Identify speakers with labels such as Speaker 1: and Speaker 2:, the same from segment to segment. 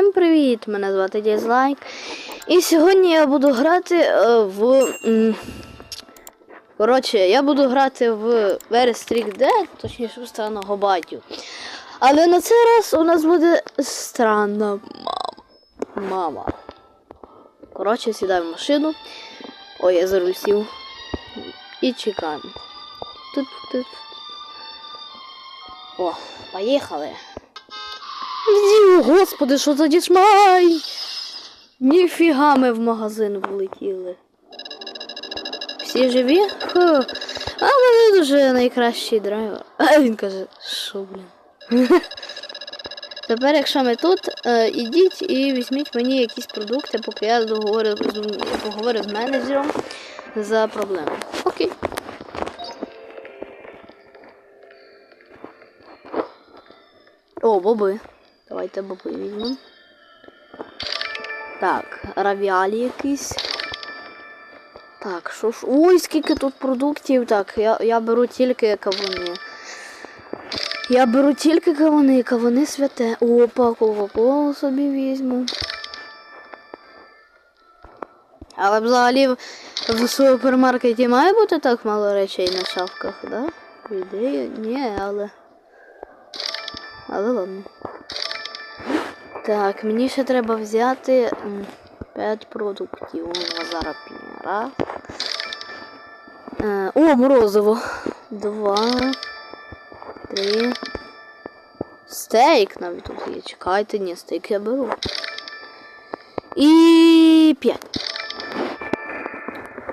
Speaker 1: Всім привіт! Мене звати Дізлайк. І сьогодні я буду грати е, в. Коротше, я буду грати в Very Strict точніше в странного батю. Але на цей раз у нас буде странна мама. Мама. Коротше, сідай в машину. Ой, я за руль сів. І чекаємо. Тут, тут. О, поїхали. Господи, що за дішмай? Ніфіга ми в магазин влетіли. Всі живі? Фу. А в мене дуже найкращий драйвер. А він каже, що, блін. Тепер, якщо ми тут, е, ідіть і візьміть мені якісь продукти, поки я договорю, поговорю з менеджером за проблему. Окей. О, боби. Давайте боби візьмемо. Так, равіалі якісь. Так, що ж. Ой, скільки тут продуктів. Так, я, я беру тільки кавуни. Я беру тільки кавуни, кавуни святе. Опа, кока-колу собі візьму. Але взагалі в, супермаркеті має бути так мало речей на шафках, да? По ідеї, ні, але. Але ладно. Так, мені ще треба взяти 5 продуктів. У зараз піра. Е, о, морозиво. Два. Три. Стейк навіть тут є. Чекайте, ні, стейк я беру. І п'ять.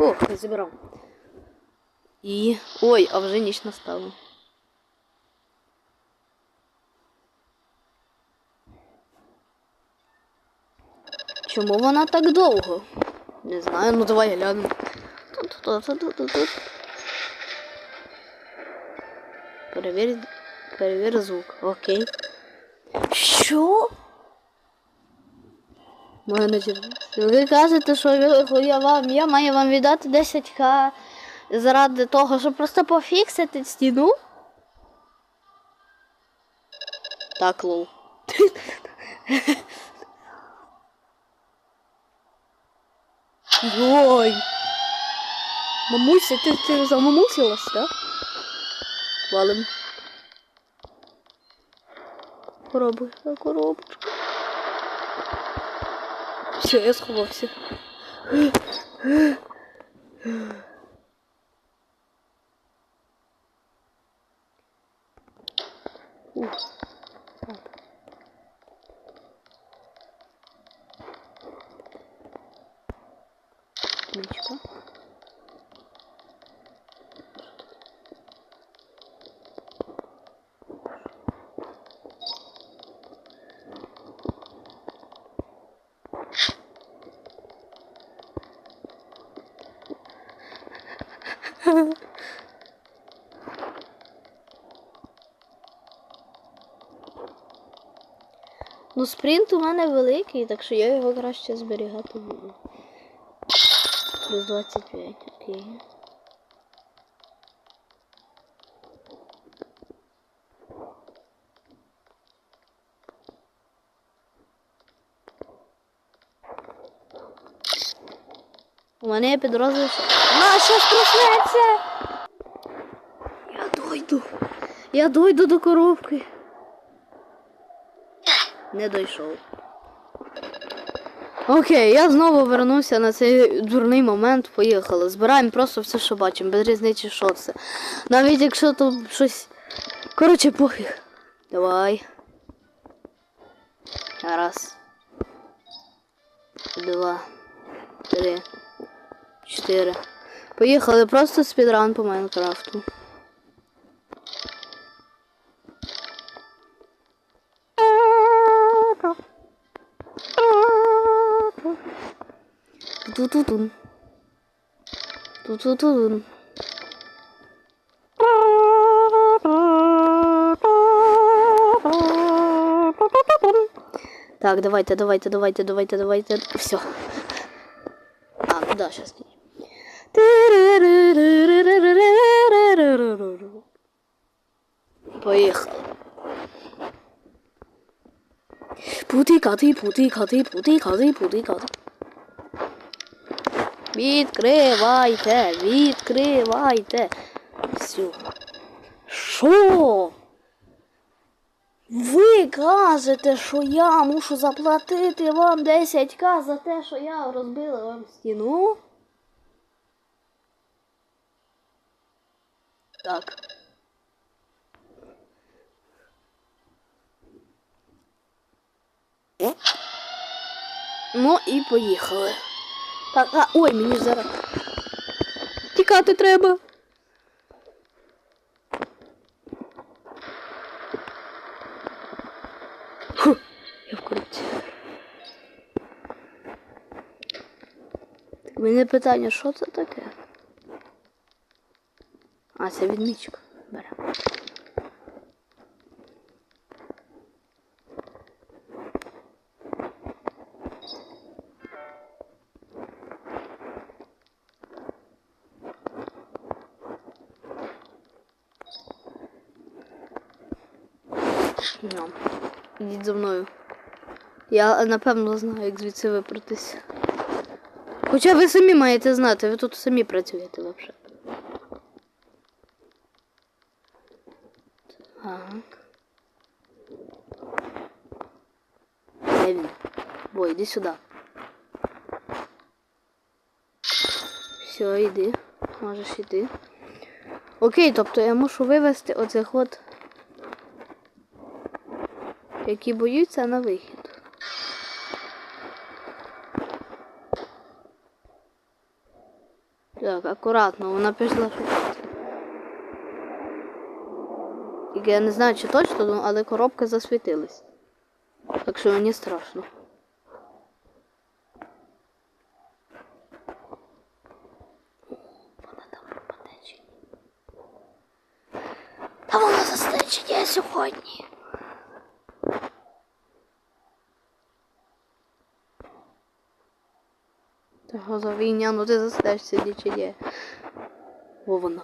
Speaker 1: О, забирав. І. Ой, а вже ніч настала. Чому вона так довго? Не знаю, ну давай глянемо. Перевір, перевір звук. Окей. Що? Менеджер. Ви кажете, що я вам я маю вам віддати 10к заради того, щоб просто пофіксити стіну? Так, лол. Ой. Мамуся, ти, ти замамусилась, да? Валим. Коробочка, коробочка. Все, я сховався. Ух. Ничка. Ну, спринт у мене великий, так що я його краще зберігати буду. Плюс 25, окей. У мене є підрозділ. На, що проснеться? Я дойду. Я дойду до коробки. Не дійшов. Окей, я знову вернувся на цей дурний момент. Поїхали. Збираємо просто все, що бачимо, без різниці, що це. Навіть якщо тут щось. Коротше, пофіг. Давай. Раз. Два. Три. Чотири. Поїхали просто спідран по Майнкрафту. Ту-ту-тун. Ту-ту-тун. Так, давайте, давайте, давайте, давайте, давайте. Все. А, ну да, сейчас. Поїхали. Путикати, путикати, путикати, путикати. Відкривайте, відкривайте. Все. Що? Ви кажете, що я мушу заплатити вам 10к за те, що я розбила вам стіну? Так. Ну і поїхали. Так, а, ой, мені зараз. Тікати треба. Фу, я в. Так, мене питання, що це таке? А, це відмічка. Беремо. Ну, За мною. Я напевно знаю, як звідси випратися. Хоча ви самі маєте знати, ви тут самі працюєте взагалі. Так. Де він? Бо, йди сюди. Все, йди. Можеш йти. Окей, тобто я мушу вивести оцих от які боються на вихід. Так, акуратно, вона пішла шукати. Я не знаю, чи точно, ну, але коробки засвітились. Так що мені страшно. Там пропаде чи сьогодні. Та газовійня, ну ти застежся, ді чи є. Во воно.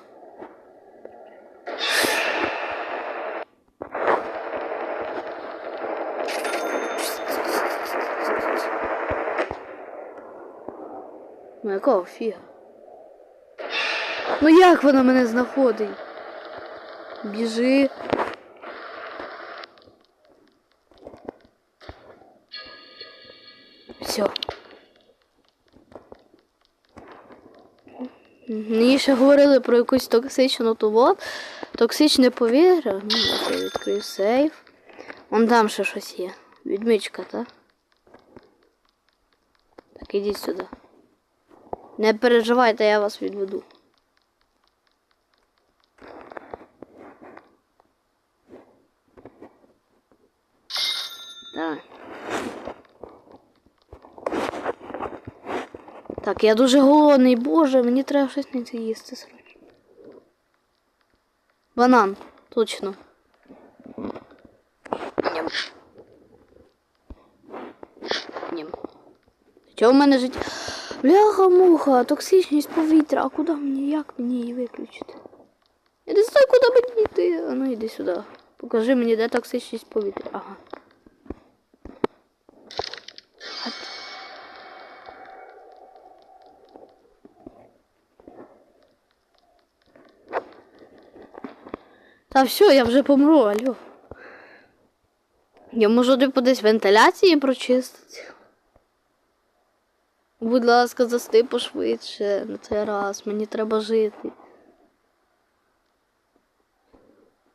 Speaker 1: Ну якого фіга? Ну як вона мене знаходить? Біжи. Мені ще говорили про якусь токсичну ту Токсичне повітря. Ну, я відкрию сейф. Вон там ще щось є. Відмічка, так? Так, ідіть сюди. Не переживайте, я вас відведу. Так. Так, я дуже голодний, боже, мені треба щось не їсти срочно. Банан, точно. Ням. Ням. Чого в мене життя? Бляха-муха, токсичність повітря. А куди мені? Як мені її виключити? Я не знаю, куди мені йти. А ну йди сюди. Покажи мені, де токсичність повітря. Ага. Та все, я вже помру, алло. Я можу типу десь вентиляції прочистити. Будь ласка, засти пошвидше на цей раз. Мені треба жити.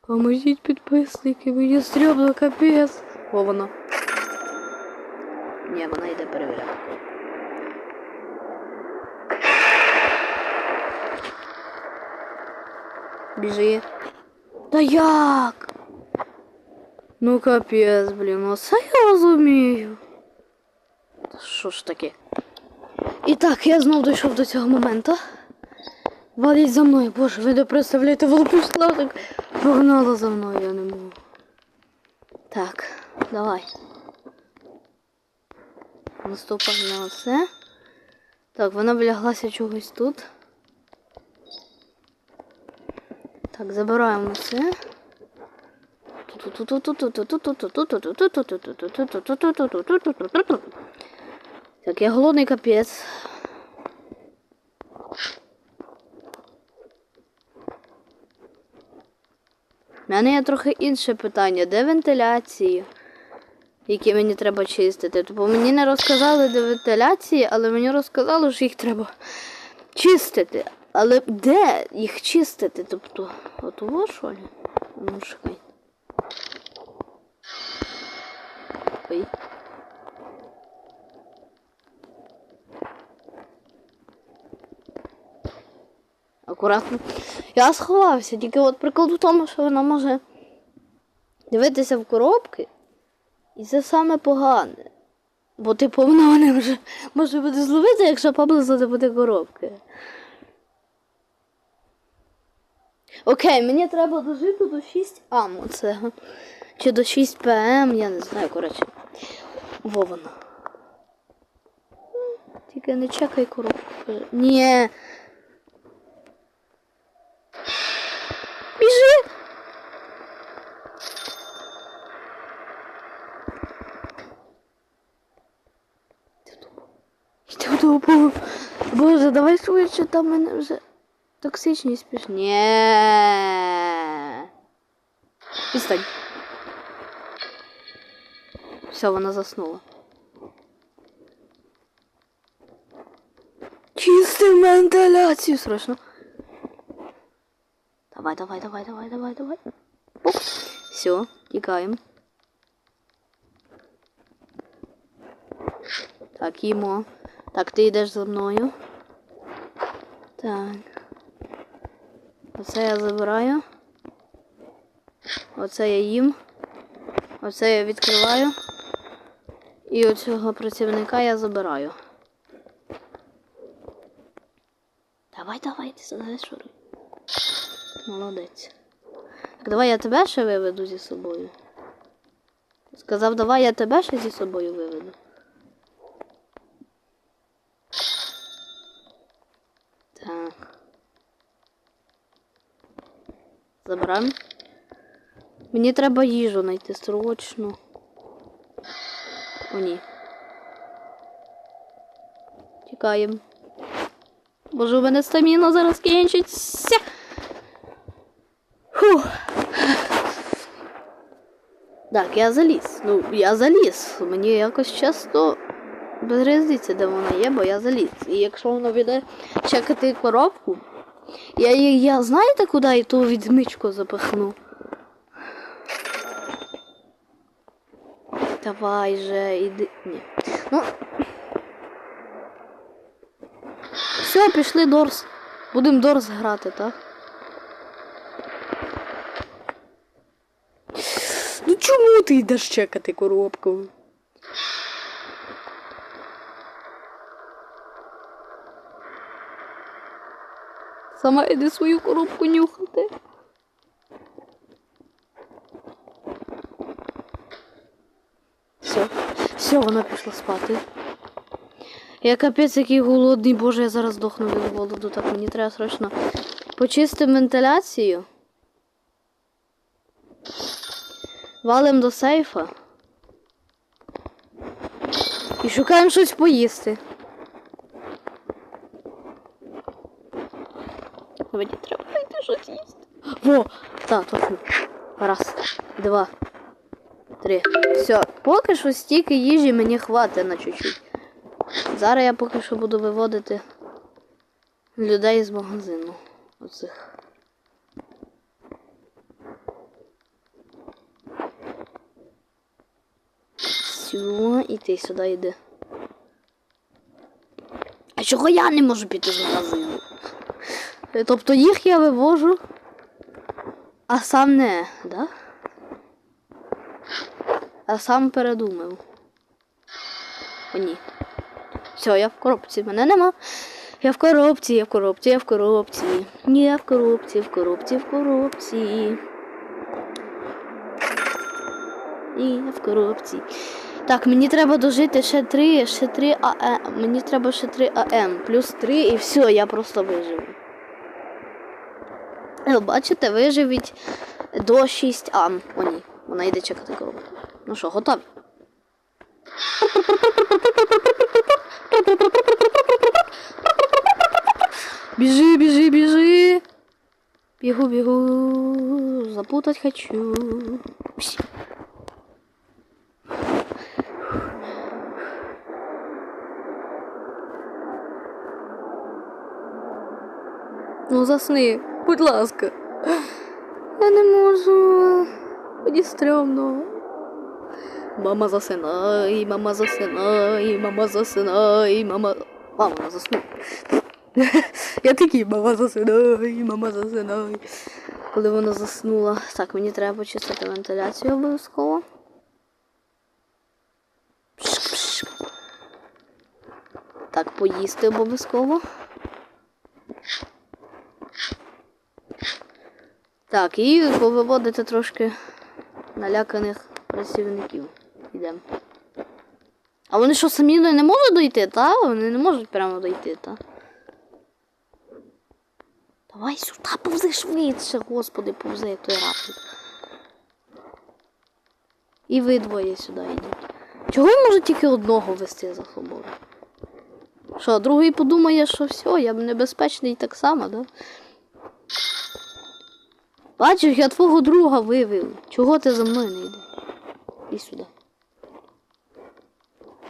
Speaker 1: Поможіть підписники, мені стрьомно капець. О, воно. Ні, вона йде перевіряти. Біжи. Та як? Ну капець, блін, оце я розумію. Що ж таке? І так, я знов дійшов до цього моменту. Валіть за мною, боже, ви не представляєте, вона так погнала за мною, я не можу. Так, давай. Наступай на це. Так, вона вляглася чогось тут. Так, забираємо тут Так, я голодний капець. У мене є трохи інше питання. Де вентиляції, які мені треба чистити? Тобто мені не розказали, де вентиляції, але мені розказали, що їх треба чистити. Але де їх чистити? Тобто, от у що ли? Ну, чекай. Ой. Акуратно. Я сховався, тільки от прикол в тому, що вона може дивитися в коробки, і це саме погане. Бо типу вона мене вже може буде зловити, якщо поблизу не буде коробки. Окей, мені треба дожити до 6 ам оце. Чи до 6 ПМ, я не знаю, коротше. Во вона. Тільки не чекай коробку. Ні. Біжи! Йди в дупу. Боже, давай швидше, там мене вже токсичність піш. Ні. Відстань. Все, вона заснула. Чисти вентиляцію срочно. Давай, давай, давай, давай, давай, давай. Оп. Все, тікаємо. Так, їмо. Так, ти йдеш за мною. Так. Оце я забираю. Оце я їм. Оце я відкриваю. І оцього працівника я забираю. Давай, давай, ти сюди шуруй. Молодець. Так, давай я тебе ще виведу зі собою. Сказав, давай я тебе ще зі собою виведу. Так. Забираємо. Мені треба їжу знайти срочно. О, ні. Тікаємо. Боже, у мене стаміна зараз кінчиться. Фух. Так, я заліз. Ну, я заліз. Мені якось часто без різниці, де вона є, бо я заліз. І якщо воно піде чекати коробку, я, я, знаєте, куди я ту відмичку запихну? Давай же, іди. Ні. Ну. Все, пішли Дорс. Будемо Дорс грати, так? Ну чому ти йдеш чекати коробку? Сама йди свою коробку нюхати. Все, все, вона пішла спати. Я капець який голодний, боже, я зараз здохну від голоду, так мені треба срочно почистити вентиляцію. Валим до сейфа. І шукаємо щось поїсти. Мені треба знайти щось їсти. Во! Так, точно. Раз, два, три. Все, поки що стільки їжі мені хватить на чуть-чуть. Зараз я поки що буду виводити людей з магазину. Оцих. Все, і ти сюди йди. А чого я не можу піти з магазину? Тобто їх я вивожу, а сам не, да? А сам передумав. О, ні. Все, я в коробці. Мене нема. Я в коробці, я в коробці, я в коробці. Ні, я в коробці, в коробці, в коробці. І я в коробці. Так, мені треба дожити ще 3, ще 3 АМ. Мені треба ще 3 АМ. Плюс 3 і все, я просто виживу. Е, Бачите, виживіть до 6 ам. О, ні. Вона йде чекати коробку. Ну що, готові? Біжи, біжи, біжи. Бігу, бігу. Запутать хочу. Псь. Ну, засни, будь ласка. Я не можу. Мені стрьомно. Мама засинай, мама засинай, мама засинай, мама. А, вона заснула. Я такий, мама засинай, мама засинай. Коли вона заснула. Так, мені треба почистити вентиляцію обов'язково. Так, поїсти обов'язково. Так, і повиводити трошки наляканих працівників. Йдемо. А вони що, самі не можуть дойти, та? Вони не можуть прямо дойти, та? Давай сюди повзи швидше, господи, повзи, той рапід. І ви двоє сюди йдіть. Чого я можу тільки одного вести за собою? Що, другий подумає, що все, я небезпечний так само, да? Бачиш, я твого друга вивів. Чого ти за мною не йдеш? І сюди.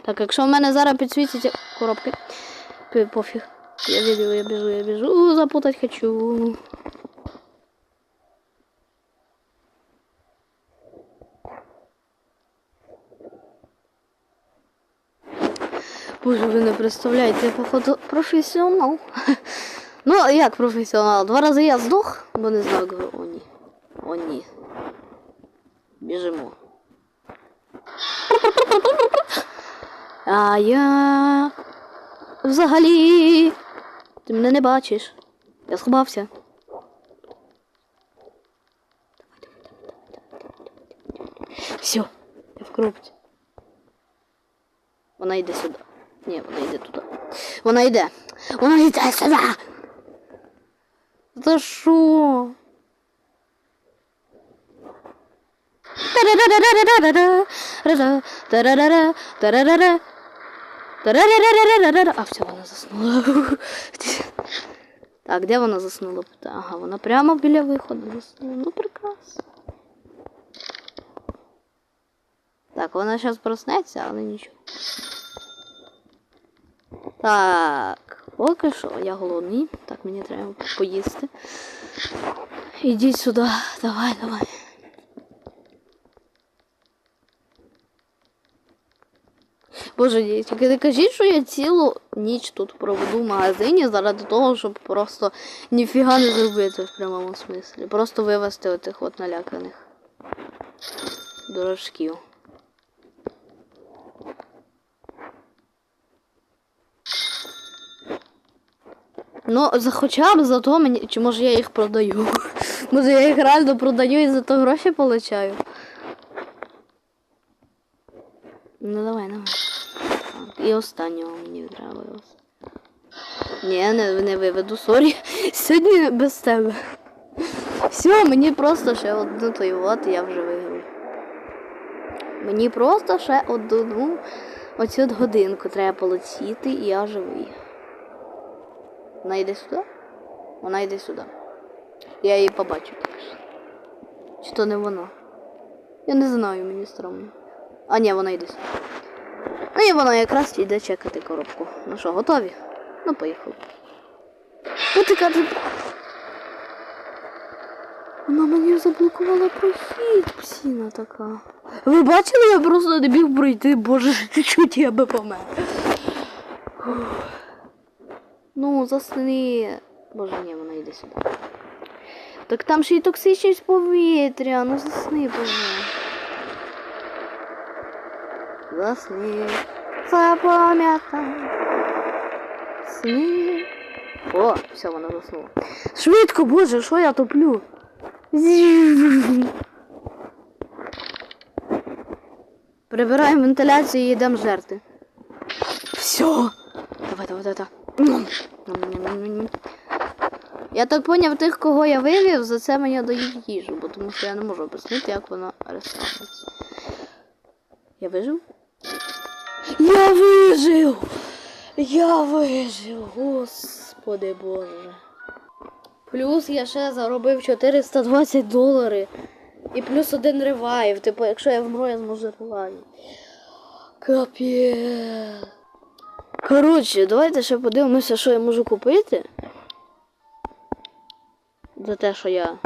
Speaker 1: Так, якщо в мене зараз підсвітяться коробки, пофіг. Я біжу, я біжу, я біжу. Запутать хочу. Боже, ви не представляєте, я походу професіонал. Ну, як професіонал? Два рази я здох, бо не знав, коли- о ні. Біжимо. А я взагалі. Ти мене не бачиш. Я сховався. Все, я в коробці. Вона йде сюди. Ні, вона йде туди. Вона йде. Вона йде сюди. За що? А все, вона заснула. Так, де вона заснула? Ага, вона прямо біля виходу заснула. Ну, прекрасно. Так, вона зараз проснеться, але нічого. Так, поки що я голодний. Так, мені треба поїсти. Ідіть сюди. Давай, давай. Боже, ні, тільки не кажіть, що я цілу ніч тут проведу в магазині заради того, щоб просто ніфіга не зробити в прямому смислі. Просто вивезти отих от наляканих дурачків. Ну, за хоча б за то мені. Чи може я їх продаю? Може я їх реально продаю і за то гроші получаю. Ну давай, давай. І останнього мені вивезти. Ні, не, не виведу, сорі. Сьогодні без тебе. Все, мені просто ще одну і я вже виграв. Мені просто ще одну оцю от годинку треба полетіти, і я живий. Вона йде сюди? Вона йде сюди. Я її побачу також. Чи то не вона? Я не знаю, мені стромно. А ні, вона йде сюди. Ну і вона якраз йде чекати коробку. Ну що, готові? Ну, поїхали. Потикати. Вона мені заблокувала прохід, псіна така. Ви бачили, я просто не біг пройти, боже, чуть я би помер. Ну, засни. Боже, ні, вона йде сюди. Так там ще й токсичність повітря, ну засни, боже. Засни. Запам'ятай. Сни. О, все, вона заснула. Швидко, боже, що я топлю? Прибираємо вентиляцію і йдемо жерти. Все. Давай, давай, давай. давай. Я так поняв, тих, кого я вивів, за це мені дають їжу, бо тому що я не можу об'яснити, як вона розставиться. Я вижив? Я вижив! Я вижив, господи боже. Плюс я ще заробив 420 доларів. І плюс один ревайв. Типу, якщо я вмру, я зможу ревайв. Капець. Коротше, давайте ще подивимося, що я можу купити. За те, що я.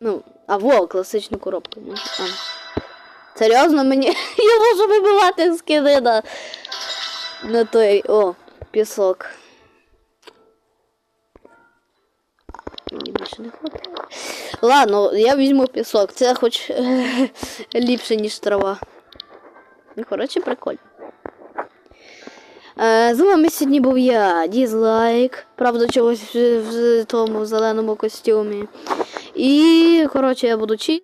Speaker 1: Ну, а во, класичну коробку. можу. А. Серйозно мені. Я можу вибивати скини на, на той. О, пісок. Мені більше не хватає. Ладно, я візьму пісок. Це хоч е, ліпше, ніж трава. Ну, коротше, прикольно. Е, з вами сьогодні був я, Дізлайк. Правда, чогось в, в тому зеленому костюмі. І, коротше, я буду чи.